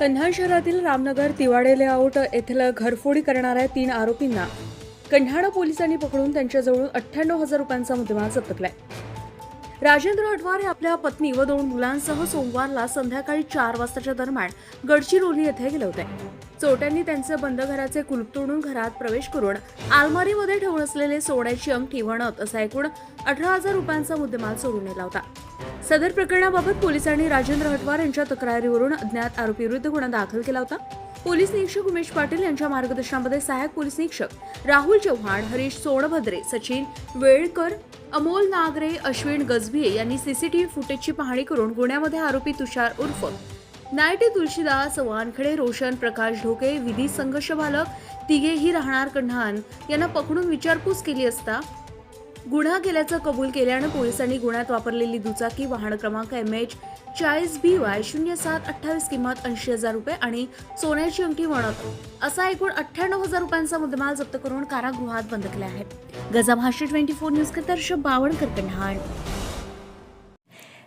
कन्हान शहरातील रामनगर तिवाडे लेआउट येथील घरफोडी करणाऱ्या तीन आरोपींना कन्हाडा पोलिसांनी पकडून त्यांच्याजवळून अठ्ठ्याण्णव हजार रुपयांचा मुद्देमाल जप्त केलाय राजेंद्र हटवार हे आपल्या पत्नी व दोन मुलांसह सोमवारला संध्याकाळी चार वाजताच्या दरम्यान गडचिरोली येथे गेले होते. चोट्यांनी त्यांचे बंद घराचे कुलूप तोडून घरात प्रवेश करून आलमारीमध्ये ठेवून असलेले सोन्याची अंगठी म्हणत असा एकूण अठरा हजार रुपयांचा मुद्देमाल चोरून नेला होता. सदर प्रकरणाबाबत पोलिसांनी राजेंद्र हटवार यांच्या तक्रारीवरून अज्ञात आरोपीविरुद्ध गुन्हा दाखल केला होता. पोलीस निरीक्षक उमेश पाटील यांच्या मार्गदर्शनामध्ये सहाय्यक पोलीस निरीक्षक राहुल चव्हाण हरीश सोनभद्रे सचिन वेळकर अमोल नागरे अश्विन गजभिये यांनी सीसीटीव्ही फुटेजची पाहणी करून गुन्ह्यामध्ये आरोपी तुषार उर्फ नायटे तुळशीदास वानखडे रोशन प्रकाश ढोके विधी संघर्ष बालक तिघेही राहणार कन्हान. यांना पकडून विचारपूस केली असता गुन्हा केल्याचं कबूल केल्यानं पोलिसांनी गुन्ह्यात वापरलेली दुचाकी वाहन क्रमांक एम एच चाळीस बी वाय शून्य सात अठ्ठावीस किंमत ऐंशी हजार रुपये आणि सोन्याची अंगठी वणक असा एकूण अठ्ठ्याण्णव हजार रुपयांचा मुद्देमाल जप्त करून कारागृहात बंद केला आहे. गजा भाष्य ट्वेंटी फोर न्यूज करता ऋषभ बावणकर कन्हान.